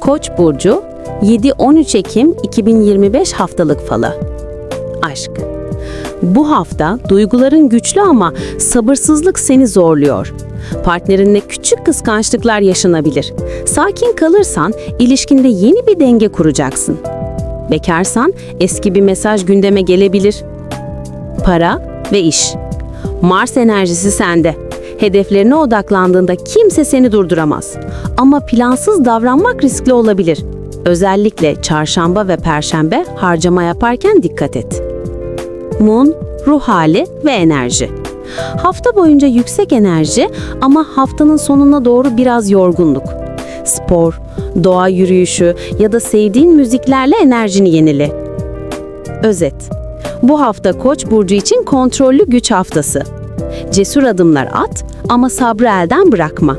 Koç burcu 7-13 Ekim 2025 haftalık falı. Aşk. Bu hafta duyguların güçlü ama sabırsızlık seni zorluyor. Partnerinle küçük kıskançlıklar yaşanabilir. Sakin kalırsan ilişkinde yeni bir denge kuracaksın. Bekarsan eski bir mesaj gündeme gelebilir. Para ve iş. Mars enerjisi sende. Hedeflerine odaklandığında kimse seni durduramaz. Ama plansız davranmak riskli olabilir. Özellikle çarşamba ve perşembe harcama yaparken dikkat et. Moon, ruh hali ve enerji. Hafta boyunca yüksek enerji ama haftanın sonuna doğru biraz yorgunluk. Spor, doğa yürüyüşü ya da sevdiğin müziklerle enerjini yenile. Özet. Bu hafta Koç burcu için kontrollü güç haftası. Cesur adımlar at ama sabrı elden bırakma.